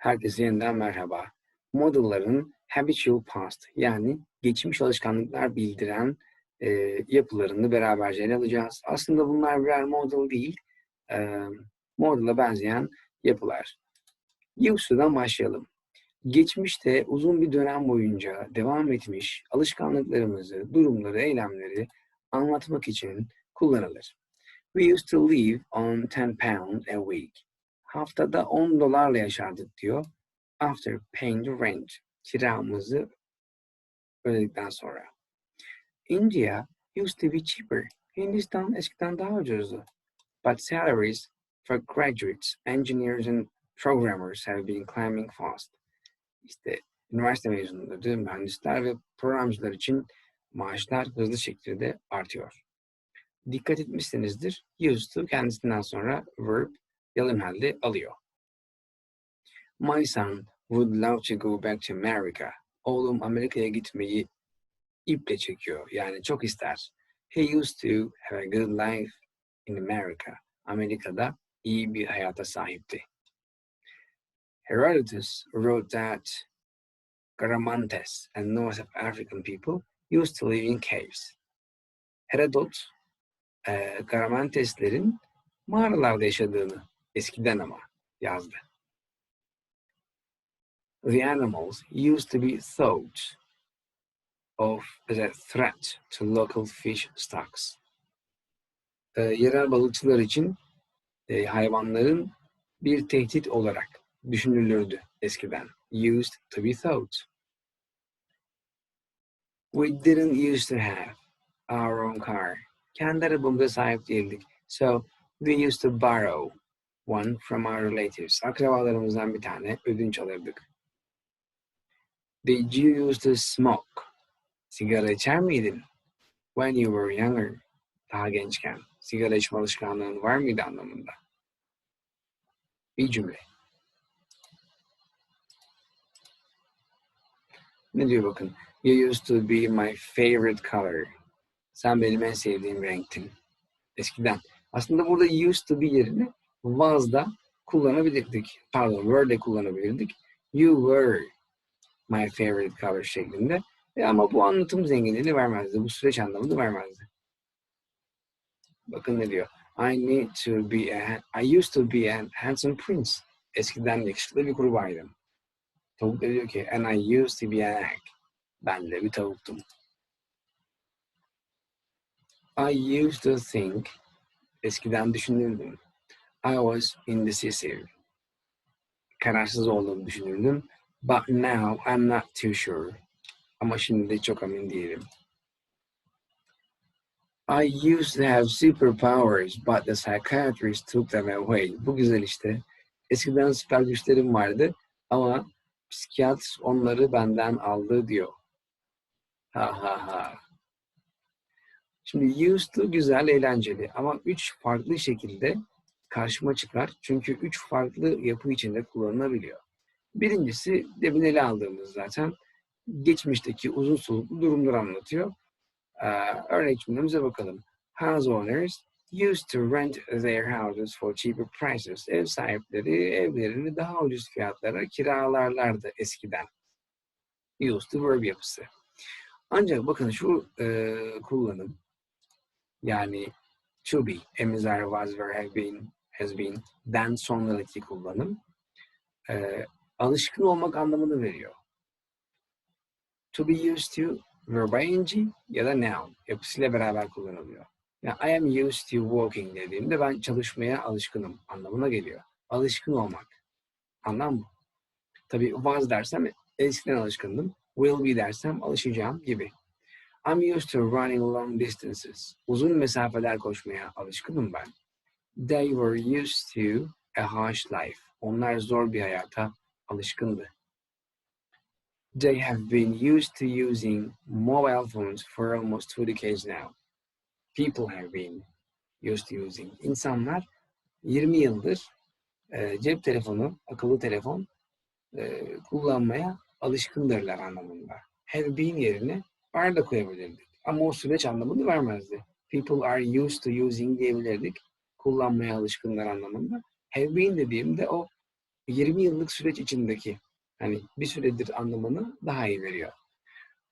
Herkese yeniden merhaba. Model'ların habitual past yani geçmiş alışkanlıklar bildiren e, yapılarını beraberce ele alacağız. Aslında bunlar birer model değil, e, model'a benzeyen yapılar. To'dan başlayalım. Geçmişte uzun bir dönem boyunca devam etmiş alışkanlıklarımızı, durumları, eylemleri anlatmak için kullanılır. We used to live on 10 pounds a week haftada 10 dolarla yaşardık diyor. After paying the rent. Kiramızı ödedikten sonra. India used to be cheaper. Hindistan eskiden daha ucuzdu. But salaries for graduates, engineers and programmers have been climbing fast. İşte üniversite mezunları, mühendisler ve programcılar için maaşlar hızlı şekilde artıyor. Dikkat etmişsinizdir. Used to kendisinden sonra verb halde alıyor. My son would love to go back to America. Oğlum Amerika'ya gitmeyi iple çekiyor. Yani çok ister. He used to have a good life in America. Amerika'da iyi bir hayata sahipti. Herodotus wrote that Garamantes and North African people used to live in caves. Herodot, e, Garamanteslerin mağaralarda yaşadığını Eskiden ama yazdı. The animals used to be thought of as a threat to local fish stocks. E, yerel balıkçılar için e, hayvanların bir tehdit olarak düşünülürdü eskiden. Used to be thought. We didn't used to have our own car. Kendi arabamıza sahip değildik. So we used to borrow one from our relatives. Akrabalarımızdan bir tane ödünç alırdık. Did you used to smoke? Sigara içer miydin? When you were younger. Daha gençken. Sigara içme alışkanlığın var mıydı anlamında? Bir cümle. Ne diyor bakın? You used to be my favorite color. Sen benim en sevdiğim renktin. Eskiden. Aslında burada used to be yerine was'da kullanabilirdik. Pardon, were'de kullanabilirdik. You were my favorite color şeklinde. E ama bu anlatım zenginliğini vermezdi. Bu süreç anlamını vermezdi. Bakın ne diyor. I need to be a, I used to be a handsome prince. Eskiden yakışıklı bir kurbağaydım. Tavuk da diyor ki and I used to be an egg. Ben de bir tavuktum. I used to think eskiden düşünürdüm. I was indecisive. Kararsız olduğumu düşünürdüm. But now I'm not too sure. Ama şimdi de çok emin değilim. I used to have superpowers, but the psychiatrist took them away. Bu güzel işte. Eskiden süper güçlerim vardı ama psikiyatr onları benden aldı diyor. Ha ha ha. Şimdi used to güzel, eğlenceli ama üç farklı şekilde karşıma çıkar. Çünkü üç farklı yapı içinde kullanılabiliyor. Birincisi demin ele aldığımız zaten geçmişteki uzun soluklu durumları anlatıyor. Ee, örnek cümlemize bakalım. House owners used to rent their houses for cheaper prices. Ev sahipleri evlerini daha ucuz fiyatlara kiralarlardı eskiden. Used to verb yapısı. Ancak bakın şu e, kullanım yani to be, are, was, were, have been has been den sonraki kullanım e, alışkın olmak anlamını veriyor. To be used to verb ing ya da noun yapısıyla beraber kullanılıyor. Yani I am used to walking dediğimde ben çalışmaya alışkınım anlamına geliyor. Alışkın olmak. Anlam mı? Tabii was dersem eskiden alışkındım. Will be dersem alışacağım gibi. I'm used to running long distances. Uzun mesafeler koşmaya alışkınım ben. They were used to a harsh life. Onlar zor bir hayata alışkındı. They have been used to using mobile phones for almost two decades now. People have been used to using. İnsanlar 20 yıldır e, cep telefonu, akıllı telefon e, kullanmaya alışkındırlar anlamında. Have been yerine are da koyabilirdik. Ama o süreç anlamını vermezdi. People are used to using diyebilirdik kullanmaya alışkınlar anlamında. Have dediğimde o 20 yıllık süreç içindeki hani bir süredir anlamını daha iyi veriyor.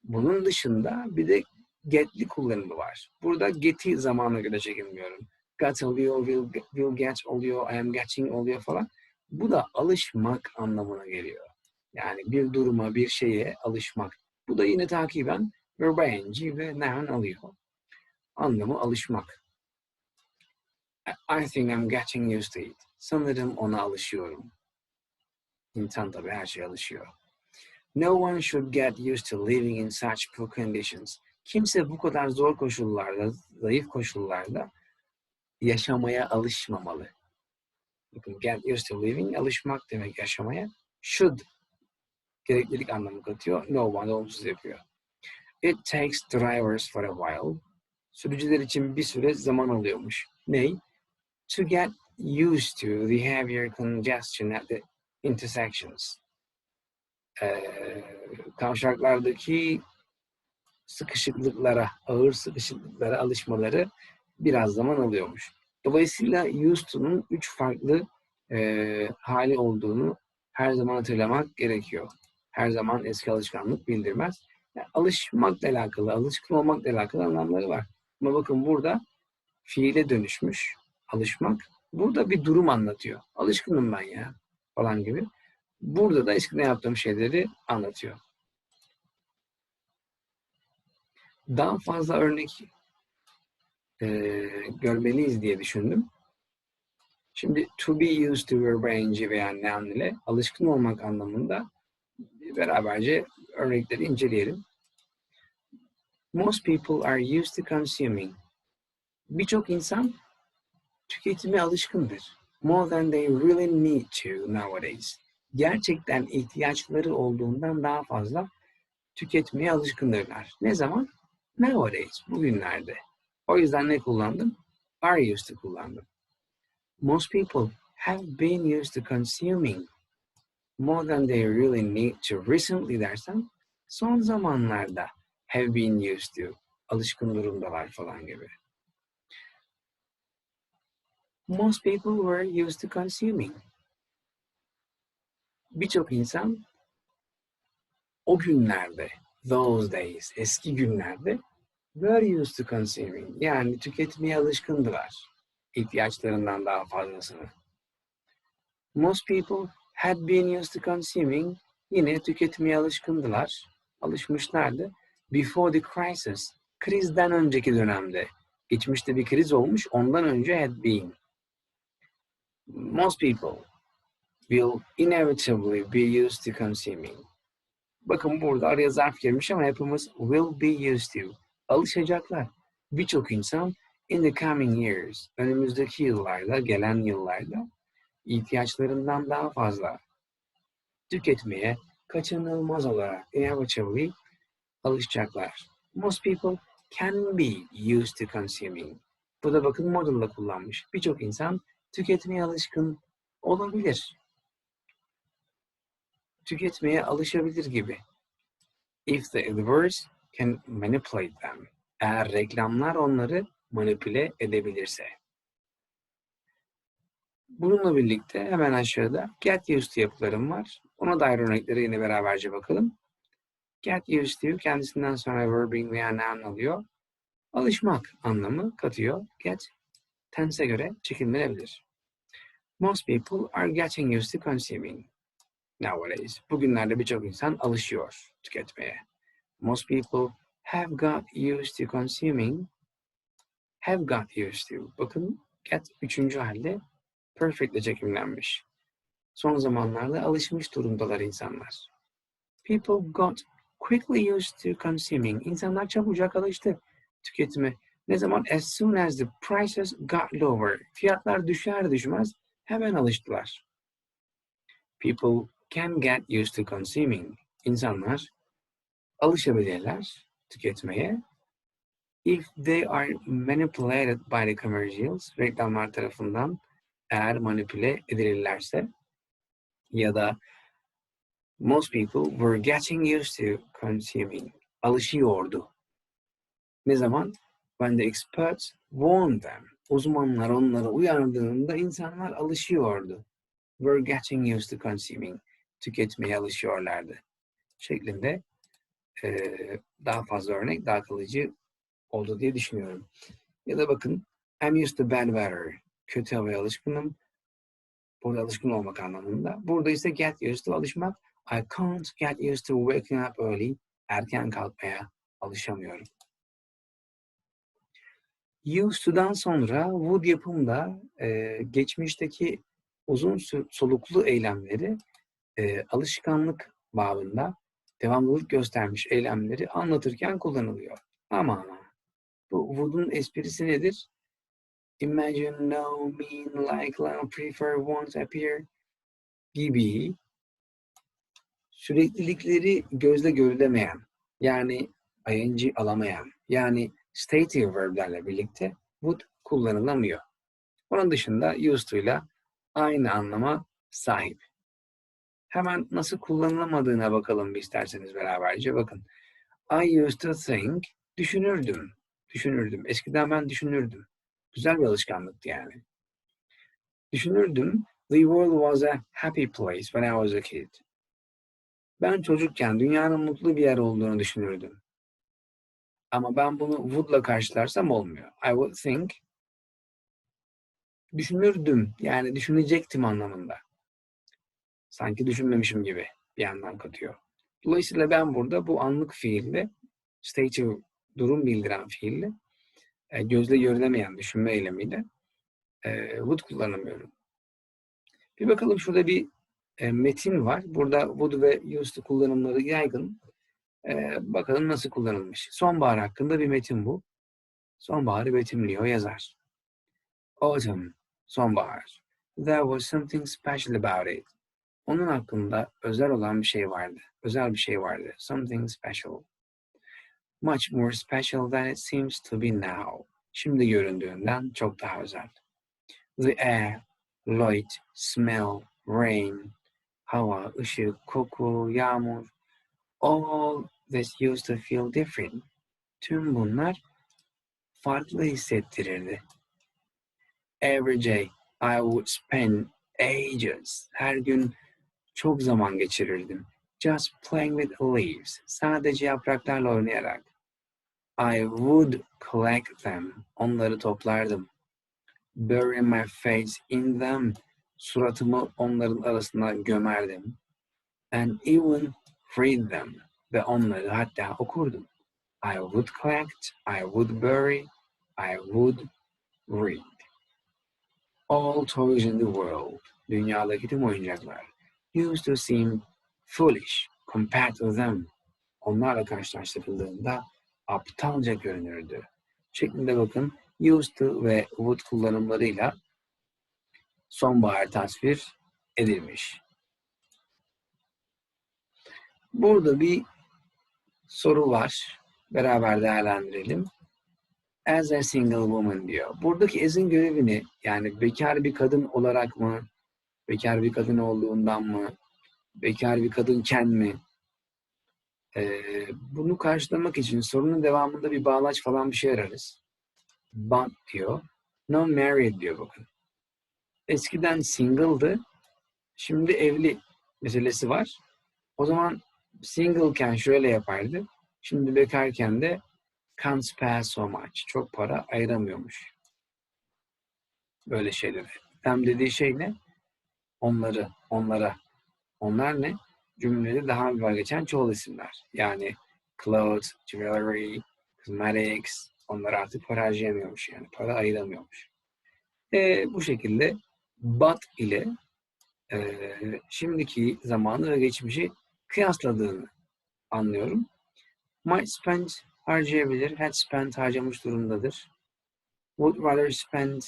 Bunun dışında bir de get'li kullanımı var. Burada get'i zamana göre çekilmiyorum. Got oluyor, will, will get oluyor, I am getting oluyor falan. Bu da alışmak anlamına geliyor. Yani bir duruma, bir şeye alışmak. Bu da yine takiben verb ve noun alıyor. Anlamı alışmak. I think I'm getting used to it. Sanırım ona alışıyorum. İnsan tabii her şeye alışıyor. No one should get used to living in such poor conditions. Kimse bu kadar zor koşullarda, zayıf koşullarda yaşamaya alışmamalı. Bakın get used to living, alışmak demek yaşamaya. Should, gereklilik anlamı katıyor. No one, olumsuz yapıyor. It takes drivers for a while. Sürücüler için bir süre zaman alıyormuş. Ney? To get used to the heavier congestion at the intersections. Ee, kavşaklardaki sıkışıklıklara, ağır sıkışıklıklara alışmaları biraz zaman alıyormuş. Dolayısıyla used to'nun üç farklı e, hali olduğunu her zaman hatırlamak gerekiyor. Her zaman eski alışkanlık bildirmez. Yani alışmakla alakalı, alışkın olmakla alakalı anlamları var. Ama bakın burada fiile dönüşmüş alışmak. Burada bir durum anlatıyor. Alışkınım ben ya falan gibi. Burada da eskiden yaptığım şeyleri anlatıyor. Daha fazla örnek e, görmeliyiz diye düşündüm. Şimdi to be used to verb ing veya noun ile alışkın olmak anlamında beraberce örnekleri inceleyelim. Most people are used to consuming. Birçok insan tüketime alışkındır. More than they really need to nowadays. Gerçekten ihtiyaçları olduğundan daha fazla tüketmeye alışkındırlar. Ne zaman? Nowadays, bugünlerde. O yüzden ne kullandım? Are used to kullandım. Most people have been used to consuming more than they really need to recently dersem son zamanlarda have been used to alışkın durumdalar falan gibi. Most people were used to consuming. Birçok insan o günlerde, those days, eski günlerde were used to consuming. Yani tüketmeye alışkındılar. ihtiyaçlarından daha fazlasını. Most people had been used to consuming. Yine tüketmeye alışkındılar. Alışmışlardı. Before the crisis. Krizden önceki dönemde. Geçmişte bir kriz olmuş. Ondan önce had been. Most people will inevitably be used to consuming. Bakın burada araya zarf girmiş ama hepimiz will be used to. Alışacaklar. Birçok insan in the coming years, önümüzdeki yıllarda, gelen yıllarda ihtiyaçlarından daha fazla tüketmeye kaçınılmaz olarak inevitably alışacaklar. Most people can be used to consuming. Bu da bakın modella kullanmış. Birçok insan tüketmeye alışkın olabilir. Tüketmeye alışabilir gibi. If the adverts can manipulate them. Eğer reklamlar onları manipüle edebilirse. Bununla birlikte hemen aşağıda get used to yapılarım var. Ona dair örneklere yine beraberce bakalım. Get used to kendisinden sonra verbing veya noun alıyor. Alışmak anlamı katıyor. Get tense göre çekilmelebilir. Most people are getting used to consuming nowadays. Bugünlerde birçok insan alışıyor tüketmeye. Most people have got used to consuming have got used to. Bakın get üçüncü halde perfect ile çekimlenmiş. Son zamanlarda alışmış durumdalar insanlar. People got quickly used to consuming. İnsanlar çabucak alıştı tüketime. Ne zaman? As soon as the prices got lower. Fiyatlar düşer düşmez hemen alıştılar. People can get used to consuming. İnsanlar alışabilirler tüketmeye if they are manipulated by the commercials, reklamlar tarafından eğer manipüle edilirlerse ya da most people were getting used to consuming, alışıyordu. Ne zaman? When the experts warned them. Uzmanlar onları uyardığında insanlar alışıyordu. were getting used to consuming. Tüketmeye alışıyorlardı. Şeklinde eee, daha fazla örnek daha kalıcı oldu diye düşünüyorum. Ya da bakın I'm used to bad weather. Kötü havaya alışkınım. Burada alışkın olmak anlamında. Burada ise get used to alışmak. I can't get used to waking up early. Erken kalkmaya alışamıyorum. Used to'dan sonra would yapımda e, geçmişteki uzun soluklu eylemleri e, alışkanlık babında devamlılık göstermiş eylemleri anlatırken kullanılıyor. Ama bu would'un esprisi nedir? Imagine, no, mean, like, love, prefer, want, appear gibi süreklilikleri gözle görülemeyen yani ing alamayan yani stative verb'lerle birlikte would kullanılamıyor. Onun dışında used to ile aynı anlama sahip. Hemen nasıl kullanılamadığına bakalım isterseniz beraberce. Bakın. I used to think, düşünürdüm. Düşünürdüm. Eskiden ben düşünürdüm. Güzel bir alışkanlıktı yani. Düşünürdüm. The world was a happy place when I was a kid. Ben çocukken dünyanın mutlu bir yer olduğunu düşünürdüm. Ama ben bunu would'la karşılarsam olmuyor. I would think düşünürdüm. Yani düşünecektim anlamında. Sanki düşünmemişim gibi bir yandan katıyor. Dolayısıyla ben burada bu anlık fiille stative durum bildiren fiille e, gözle görülemeyen düşünme eylemiyle would kullanamıyorum. Bir bakalım şurada bir e, metin var. Burada would ve used kullanımları yaygın. E, bakalım nasıl kullanılmış. Sonbahar hakkında bir metin bu. Sonbaharı betimliyor yazar. Autumn, sonbahar. There was something special about it. Onun hakkında özel olan bir şey vardı. Özel bir şey vardı. Something special. Much more special than it seems to be now. Şimdi göründüğünden çok daha özel. The air, light, smell, rain, hava, ışık, koku, yağmur, all this used to feel different. Tüm bunlar farklı hissettirirdi. Every day I would spend ages. Her gün çok zaman geçirirdim. Just playing with leaves. Sadece yapraklarla oynayarak. I would collect them. Onları toplardım. Bury my face in them. Suratımı onların arasına gömerdim. And even read them. Ve onları hatta okurdum. I would collect, I would bury, I would read. All toys in the world, dünyadaki tüm oyuncaklar, used to seem foolish compared to them. Onlarla karşılaştırıldığında aptalca görünürdü. Şeklinde bakın used to ve would kullanımlarıyla sonbahar tasvir edilmiş. Burada bir soru var. Beraber değerlendirelim. As a single woman diyor. Buradaki as'in görevini yani bekar bir kadın olarak mı, bekar bir kadın olduğundan mı, bekar bir kadınken mi? Ee, bunu karşılamak için sorunun devamında bir bağlaç falan bir şey ararız. But diyor. No married diyor bakın. Eskiden single'dı. Şimdi evli meselesi var. O zaman singleken şöyle yapardı. Şimdi bekarken de can't spare so much. Çok para ayıramıyormuş. Böyle şeyleri. Tam dediği şey ne? Onları, onlara. Onlar ne? Cümlede daha evvel geçen çoğul isimler. Yani clothes, jewelry, cosmetics. Onlar artık para harcayamıyormuş yani. Para ayıramıyormuş. E, bu şekilde but ile e, şimdiki zamanı ve geçmişi kıyasladığını anlıyorum. Might spend harcayabilir. Had spent harcamış durumdadır. Would rather spend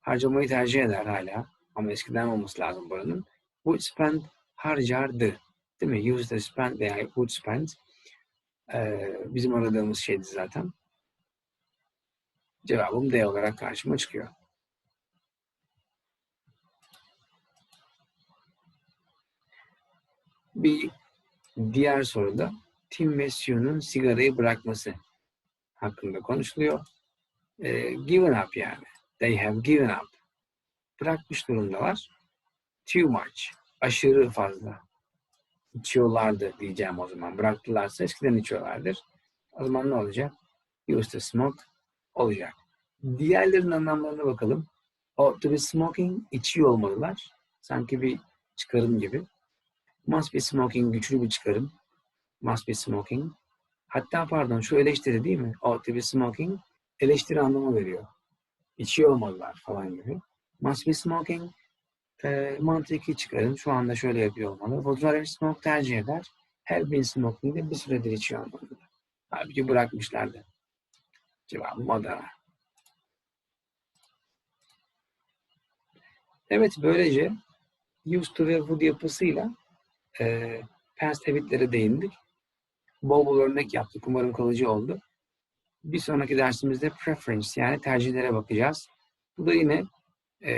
harcamayı tercih eder hala. Ama eskiden olması lazım buranın. Would spend harcardı. Değil mi? Used to spend veya would spend. Ee, bizim aradığımız şeydi zaten. Cevabım D olarak karşıma çıkıyor. Bir diğer soruda Tim ve sigarayı bırakması hakkında konuşuluyor. Ee, given up yani. They have given up. Bırakmış durumdalar. too much. Aşırı fazla. İçiyorlardı diyeceğim o zaman. Bıraktılarsa eskiden içiyorlardır. O zaman ne olacak? Used to smoke olacak. Diğerlerinin anlamlarına bakalım. Ought to be smoking, içiyor olmalılar. Sanki bir çıkarım gibi. Must be smoking, güçlü bir çıkarım. Must be smoking. Hatta pardon şu eleştiri değil mi? Ought to be smoking eleştiri anlamı veriyor. İçiyor olmalılar falan gibi. Must be smoking e, mantıki çıkarım. Şu anda şöyle yapıyor olmalı. Would rather smoke tercih eder. Have been smoking de bir süredir içiyor olmalı. Halbuki bırakmışlardı. Cevabım Adana. Evet böylece used to ve would yapısıyla e, past habit'lere değindik. Bol bol örnek yaptık. Umarım kalıcı oldu. Bir sonraki dersimizde preference yani tercihlere bakacağız. Bu da yine e,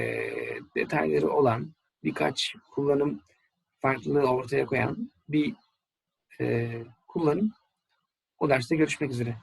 detayları olan birkaç kullanım farklılığı ortaya koyan bir e, kullanım. O derste görüşmek üzere.